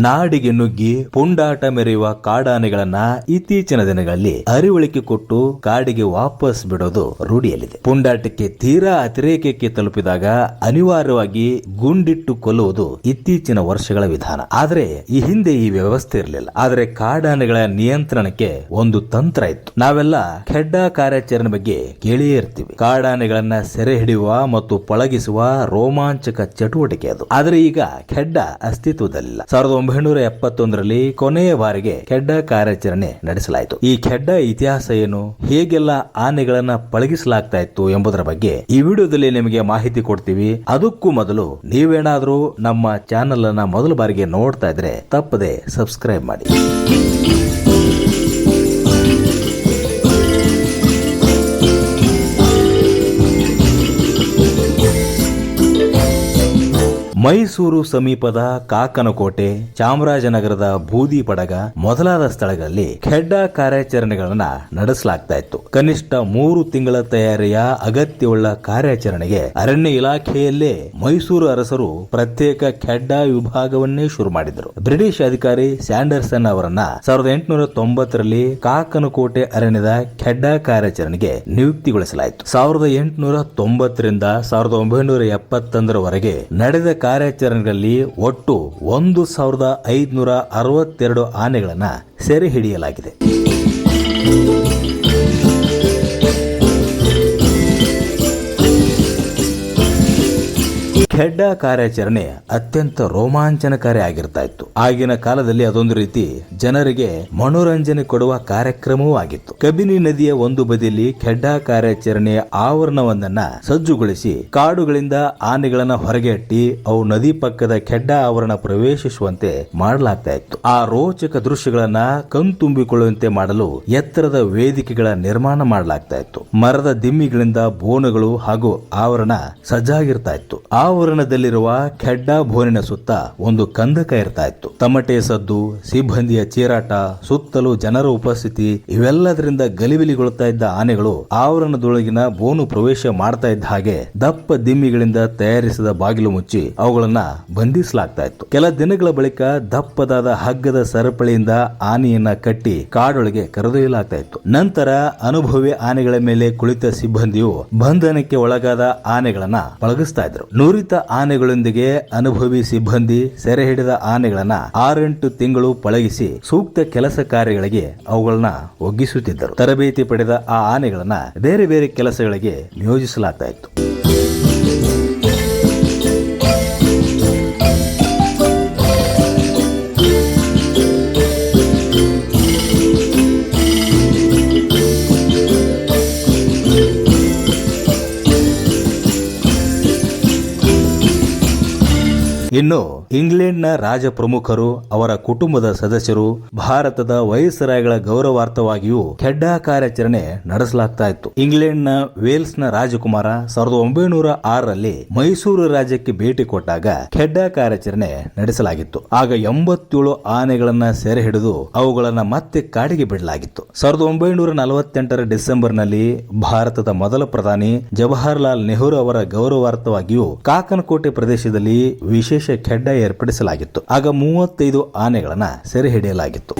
ನಾಡಿಗೆ ನುಗ್ಗಿ ಪುಂಡಾಟ ಮೆರೆಯುವ ಕಾಡಾನೆಗಳನ್ನ ಇತ್ತೀಚಿನ ದಿನಗಳಲ್ಲಿ ಅರಿವಳಿಕೆ ಕೊಟ್ಟು ಕಾಡಿಗೆ ವಾಪಸ್ ಬಿಡೋದು ರೂಢಿಯಲ್ಲಿದೆ. ಪುಂಡಾಟಕ್ಕೆ ತೀರಾ ಅತಿರೇಕಕ್ಕೆ ತಲುಪಿದಾಗ ಅನಿವಾರ್ಯವಾಗಿ ಗುಂಡಿಟ್ಟು ಕೊಲ್ಲುವುದು ಇತ್ತೀಚಿನ ವರ್ಷಗಳ ವಿಧಾನ. ಆದ್ರೆ ಈ ಹಿಂದೆ ಈ ವ್ಯವಸ್ಥೆ ಇರಲಿಲ್ಲ. ಆದರೆ ಕಾಡಾನೆಗಳ ನಿಯಂತ್ರಣಕ್ಕೆ ಒಂದು ತಂತ್ರ ಇತ್ತು. ನಾವೆಲ್ಲ ಖೆಡ್ಡ ಕಾರ್ಯಾಚರಣೆ ಬಗ್ಗೆ ಕೇಳಿಯೇ ಇರ್ತೀವಿ. ಕಾಡಾನೆಗಳನ್ನ ಸೆರೆ ಹಿಡಿಯುವ ಮತ್ತು ಪಳಗಿಸುವ ರೋಮಾಂಚಕ ಚಟುವಟಿಕೆ ಅದು. ಆದ್ರೆ ಈಗ ಖೆಡ್ಡ ಅಸ್ತಿತ್ವದಲ್ಲಿಲ್ಲ. ಸಾವಿರದ ಒಂಬೈನೂರ ಎಪ್ಪತ್ತೊಂದರಲ್ಲಿ ಕೊನೆಯ ಬಾರಿಗೆ ಖೆಡ್ಡ ಕಾರ್ಯಾಚರಣೆ ನಡೆಸಲಾಯಿತು. ಈ ಖೆಡ್ಡ ಇತಿಹಾಸ ಏನು, ಹೇಗೆಲ್ಲ ಆನೆಗಳನ್ನ ಪಳಗಿಸಲಾಗ್ತಾ ಇತ್ತು ಎಂಬುದರ ಬಗ್ಗೆ ಈ ವಿಡಿಯೋದಲ್ಲಿ ನಿಮಗೆ ಮಾಹಿತಿ ಕೊಡ್ತೀವಿ. ಅದಕ್ಕೂ ಮೊದಲು ನೀವೇನಾದ್ರೂ ನಮ್ಮ ಚಾನೆಲ್ ಅನ್ನ ಮೊದಲ ಬಾರಿಗೆ ನೋಡ್ತಾ ಇದ್ರೆ ತಪ್ಪದೆ ಸಬ್ಸ್ಕ್ರೈಬ್ ಮಾಡಿ. ಮೈಸೂರು ಸಮೀಪದ ಕಾಕನಕೋಟೆ ಚಾಮರಾಜನಗರದ ಬೂದಿ ಪಡಗ ಮೊದಲಾದ ಸ್ಥಳಗಳಲ್ಲಿ ಖೆಡ್ಡ ಕಾರ್ಯಾಚರಣೆಗಳನ್ನ ನಡೆಸಲಾಗ್ತಾ ಇತ್ತು. ಕನಿಷ್ಠ ಮೂರು ತಿಂಗಳ ತಯಾರಿಯ ಅಗತ್ಯವುಳ್ಳ ಕಾರ್ಯಾಚರಣೆಗೆ ಅರಣ್ಯ ಇಲಾಖೆಯಲ್ಲೇ ಮೈಸೂರು ಅರಸರು ಪ್ರತ್ಯೇಕ ಖೆಡ್ಡ ವಿಭಾಗವನ್ನೇ ಶುರು ಮಾಡಿದರು. ಬ್ರಿಟಿಷ್ ಅಧಿಕಾರಿ ಸ್ಯಾಂಡರ್ಸನ್ ಅವರನ್ನ ಸಾವಿರದ ಎಂಟುನೂರ ತೊಂಬತ್ತರಲ್ಲಿ ಕಾಕನಕೋಟೆ ಅರಣ್ಯದ ಖೆಡ್ಡ ಕಾರ್ಯಾಚರಣೆಗೆ ನಿಯುಕ್ತಿಗೊಳಿಸಲಾಯಿತು. ಸಾವಿರದ ಎಂಟುನೂರ ತೊಂಬತ್ತರಿಂದ ಸಾವಿರದ ಒಂಬೈನೂರ ಎಪ್ಪತ್ತೊಂದರವರೆಗೆ ನಡೆದ ಕಾರ್ಯಾಚರಣೆಗಳಲ್ಲಿ ಒಟ್ಟು ಒಂದು ಸಾವಿರದ ಐದುನೂರ ಅರವತ್ತೆರಡು ಆನೆಗಳನ್ನು ಸೆರೆ ಹಿಡಿಯಲಾಗಿದೆ. ಖೆಡ್ಡ ಕಾರ್ಯಾಚರಣೆ ಅತ್ಯಂತ ರೋಮಾಂಚನಕಾರಿ ಆಗಿರ್ತಾ ಇತ್ತು ಆಗಿನ ಕಾಲದಲ್ಲಿ ಅದೊಂದು ರೀತಿ ಜನರಿಗೆ ಮನೋರಂಜನೆ ಕೊಡುವ ಕಾರ್ಯಕ್ರಮವೂ ಆಗಿತ್ತು. ಕಬಿನಿ ನದಿಯ ಒಂದು ಬದಿಯಲ್ಲಿ ಖೆಡ್ಡ ಕಾರ್ಯಾಚರಣೆಯ ಆವರಣವೊಂದನ್ನ ಸಜ್ಜುಗೊಳಿಸಿ ಕಾಡುಗಳಿಂದ ಆನೆಗಳನ್ನ ಹೊರಗೆ ಇಟ್ಟಿ ಅವು ನದಿ ಪಕ್ಕದ ಖೆಡ್ಡ ಆವರಣ ಪ್ರವೇಶಿಸುವಂತೆ ಮಾಡಲಾಗ್ತಾ ಇತ್ತು ಆ ರೋಚಕ ದೃಶ್ಯಗಳನ್ನ ಕಣ್ತುಂಬಿಕೊಳ್ಳುವಂತೆ ಮಾಡಲು ಎತ್ತರದ ವೇದಿಕೆಗಳ ನಿರ್ಮಾಣ ಮಾಡಲಾಗ್ತಾ ಇತ್ತು ಮರದ ದಿಮ್ಮಿಗಳಿಂದ ಬೋನುಗಳು ಹಾಗೂ ಆವರಣ ಸಜ್ಜಾಗಿರ್ತಾ ಇತ್ತು ಆವರಣದಲ್ಲಿರುವ ಖೆಡ್ಡಾ ಬೋನಿನ ಸುತ್ತ ಒಂದು ಕಂದಕ ಇರ್ತಾ ಇತ್ತು ತಮಟೆ ಸದ್ದು, ಸಿಬ್ಬಂದಿಯ ಚೀರಾಟ, ಸುತ್ತಲೂ ಜನರ ಉಪಸ್ಥಿತಿ, ಇವೆಲ್ಲದರಿಂದ ಗಲಿಬಿಲಿಗೊಳ್ತಾ ಇದ್ದ ಆನೆಗಳು ಆವರಣದೊಳಗಿನ ಬೋನು ಪ್ರವೇಶ ಮಾಡ್ತಾ ಇದ್ದ ಹಾಗೆ ದಪ್ಪ ದಿಮ್ಮಿಗಳಿಂದ ತಯಾರಿಸಿದ ಬಾಗಿಲು ಮುಚ್ಚಿ ಅವುಗಳನ್ನ ಬಂಧಿಸಲಾಗ್ತಾ ಇತ್ತು ಕೆಲ ದಿನಗಳ ಬಳಿಕ ದಪ್ಪದಾದ ಹಗ್ಗದ ಸರಪಳಿಯಿಂದ ಆನೆಯನ್ನ ಕಟ್ಟಿ ಕಾಡೊಳಗೆ ಕರೆದೊಯ್ಯಲಾಗ್ತಾ ಇತ್ತು ನಂತರ ಅನುಭವಿ ಆನೆಗಳ ಮೇಲೆ ಕುಳಿತ ಸಿಬ್ಬಂದಿಯು ಬಂಧನಕ್ಕೆ ಒಳಗಾದ ಆನೆಗಳನ್ನ ಪಳಗಿಸ್ತಾ ಇದ್ರು ನುರಿತ ಆನೆಗಳೊಂದಿಗೆ ಅನುಭವಿ ಸಿಬ್ಬಂದಿ ಸೆರೆ ಹಿಡಿದ ಆನೆಗಳನ್ನ ಆರೆಂಟು ತಿಂಗಳು ಪಳಗಿಸಿ ಸೂಕ್ತ ಕೆಲಸ ಕಾರ್ಯಗಳಿಗೆ ಅವುಗಳನ್ನ ಒಗ್ಗಿಸುತ್ತಿದ್ದರು. ತರಬೇತಿ ಪಡೆದ ಆ ಆನೆಗಳನ್ನ ಬೇರೆ ಬೇರೆ ಕೆಲಸಗಳಿಗೆ ನಿಯೋಜಿಸಲಾಗ್ತಾ ಇತ್ತು. ಇನ್ನು ಇಂಗ್ಲೆಂಡ್ನ ರಾಜ ಪ್ರಮುಖರು, ಅವರ ಕುಟುಂಬದ ಸದಸ್ಯರು, ಭಾರತದ ವಯಸ್ಸರಾಯಗಳ ಗೌರವಾರ್ಥವಾಗಿಯೂ ಖೆಡ್ಡ ಕಾರ್ಯಾಚರಣೆ ನಡೆಸಲಾಗ್ತಾ ಇತ್ತು. ಇಂಗ್ಲೆಂಡ್ನ ವೇಲ್ಸ್ನ ರಾಜಕುಮಾರ ಸಾವಿರದ ಒಂಬೈನೂರ ಆರರಲ್ಲಿ ಮೈಸೂರು ರಾಜ್ಯಕ್ಕೆ ಭೇಟಿ ಕೊಟ್ಟಾಗ ಖೆಡ್ಡ ಕಾರ್ಯಾಚರಣೆ ನಡೆಸಲಾಗಿತ್ತು. ಆಗ ಎಂಬತ್ತೇಳು ಆನೆಗಳನ್ನ ಸೆರೆ ಹಿಡಿದು ಅವುಗಳನ್ನ ಮತ್ತೆ ಕಾಡಿಗೆ ಬಿಡಲಾಗಿತ್ತು. ಸಾವಿರದ ಒಂಬೈನೂರ ನಲವತ್ತೆಂಟರ ಡಿಸೆಂಬರ್ನಲ್ಲಿ ಭಾರತದ ಮೊದಲ ಪ್ರಧಾನಿ ಜವಾಹರ್ಲಾಲ್ ನೆಹರು ಅವರ ಗೌರವಾರ್ಥವಾಗಿಯೂ ಕಾಕನಕೋಟೆ ಪ್ರದೇಶದಲ್ಲಿ ವಿಶೇಷ ಖೆಡ್ಡ ಏರ್ಪಡಿಸಲಾಗಿತ್ತು. ಆಗ ಮೂವತ್ತೈದು ಆನೆಗಳನ್ನ ಸೆರೆ ಹಿಡಿಯಲಾಗಿತ್ತು.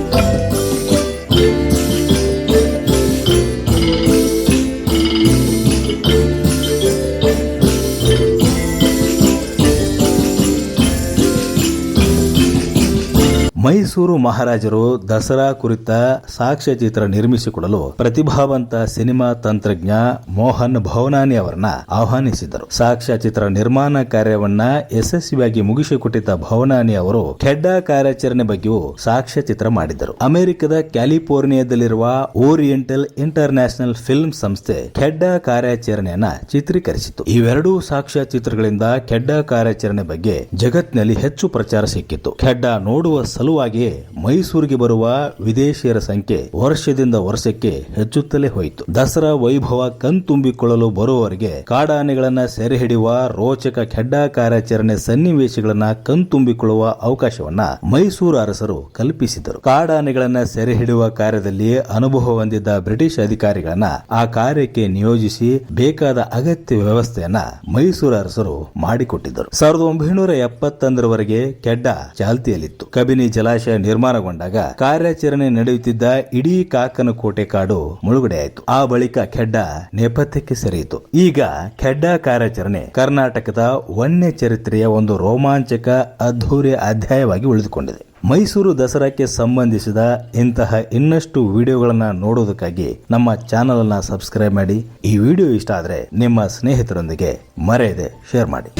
ಮೈಸೂರು ಮಹಾರಾಜರು ದಸರಾ ಕುರಿತ ಸಾಕ್ಷ್ಯಚಿತ್ರ ನಿರ್ಮಿಸಿಕೊಡಲು ಪ್ರತಿಭಾವಂತ ಸಿನಿಮಾ ತಂತ್ರಜ್ಞ ಮೋಹನ್ ಭವನಾನಿ ಅವರನ್ನ ಆಹ್ವಾನಿಸಿದರು. ಸಾಕ್ಷ್ಯಚಿತ್ರ ನಿರ್ಮಾಣ ಕಾರ್ಯವನ್ನ ಯಶಸ್ವಿಯಾಗಿ ಮುಗಿಸಿಕೊಟ್ಟಿದ್ದ ಭವನಾನಿ ಅವರು ಖೆಡ್ಡ ಕಾರ್ಯಾಚರಣೆ ಬಗ್ಗೆಯೂ ಸಾಕ್ಷ್ಯಚಿತ್ರ ಮಾಡಿದರು. ಅಮೆರಿಕದ ಕ್ಯಾಲಿಫೋರ್ನಿಯಾದಲ್ಲಿರುವ ಓರಿಯೆಂಟಲ್ ಇಂಟರ್ ನ್ಯಾಷನಲ್ ಫಿಲ್ಮ್ ಸಂಸ್ಥೆ ಖೆಡ್ಡ ಕಾರ್ಯಾಚರಣೆಯನ್ನ ಚಿತ್ರೀಕರಿಸಿತು ಇವೆರಡೂ ಸಾಕ್ಷ್ಯಚಿತ್ರಗಳಿಂದ ಖೆಡ್ಡ ಕಾರ್ಯಾಚರಣೆ ಬಗ್ಗೆ ಜಗತ್ತಿನಲ್ಲಿ ಹೆಚ್ಚು ಪ್ರಚಾರ ಸಿಕ್ಕಿತ್ತು. ಖೆಡ್ಡ ನೋಡುವ ಸಲುವಾಗಿ ಸಲುವಾಗಿಯೇ ಮೈಸೂರಿಗೆ ಬರುವ ವಿದೇಶಿಯರ ಸಂಖ್ಯೆ ವರ್ಷದಿಂದ ವರ್ಷಕ್ಕೆ ಹೆಚ್ಚುತ್ತಲೇ ಹೋಯಿತು. ದಸರಾ ವೈಭವ ಕಣ್ತುಂಬಿಕೊಳ್ಳಲು ಬರುವವರಿಗೆ ಕಾಡಾನೆಗಳನ್ನ ಸೆರೆ ಹಿಡಿಯುವ ರೋಚಕ ಖೆಡ್ಡ ಕಾರ್ಯಾಚರಣೆ ಸನ್ನಿವೇಶಗಳನ್ನ ಕಣ್ತುಂಬಿಕೊಳ್ಳುವ ಅವಕಾಶವನ್ನ ಮೈಸೂರು ಅರಸರು ಕಲ್ಪಿಸಿದರು. ಕಾಡಾನೆಗಳನ್ನ ಸೆರೆ ಹಿಡಿಯುವ ಕಾರ್ಯದಲ್ಲಿ ಅನುಭವ ಹೊಂದಿದ್ದ ಬ್ರಿಟಿಷ್ ಅಧಿಕಾರಿಗಳನ್ನ ಆ ಕಾರ್ಯಕ್ಕೆ ನಿಯೋಜಿಸಿ ಬೇಕಾದ ಅಗತ್ಯ ವ್ಯವಸ್ಥೆಯನ್ನ ಮೈಸೂರು ಅರಸರು ಮಾಡಿಕೊಟ್ಟಿದ್ದರು. ಸಾವಿರದ ಒಂಬೈನೂರ ಎಪ್ಪತ್ತೊಂದರವರೆಗೆ ಕೆಡ್ಡ ಚಾಲ್ತಿಯಲ್ಲಿತ್ತು. ಕಬಿನಿ ಜಲಾಶಯ ನಿರ್ಮಾಣಗೊಂಡಾಗ ಕಾರ್ಯಾಚರಣೆ ನಡೆಯುತ್ತಿದ್ದ ಇಡೀ ಕಾಕನ ಕೋಟೆ ಕಾಡು ಮುಳುಗಡೆಯಾಯಿತು. ಆ ಬಳಿಕ ಖೆಡ್ಡ ನೇಪಥ್ಯಕ್ಕೆ ಸರಿಯಿತು. ಈಗ ಖೆಡ್ಡ ಕಾರ್ಯಾಚರಣೆ ಕರ್ನಾಟಕದ ವನ್ಯ ಚರಿತ್ರೆಯ ಒಂದು ರೋಮಾಂಚಕ ಅದ್ಧೂರಿಯ ಅಧ್ಯಾಯವಾಗಿ ಉಳಿದುಕೊಂಡಿದೆ. ಮೈಸೂರು ದಸರಾಕ್ಕೆ ಸಂಬಂಧಿಸಿದ ಇಂತಹ ಇನ್ನಷ್ಟು ವಿಡಿಯೋಗಳನ್ನು ನೋಡೋದಕ್ಕಾಗಿ ನಮ್ಮ ಚಾನಲ್ ಅನ್ನ ಸಬ್ಸ್ಕ್ರೈಬ್ ಮಾಡಿ. ಈ ವಿಡಿಯೋ ಇಷ್ಟ ಆದರೆ ನಿಮ್ಮ ಸ್ನೇಹಿತರೊಂದಿಗೆ ಮರೆಯದೆ ಶೇರ್ ಮಾಡಿ.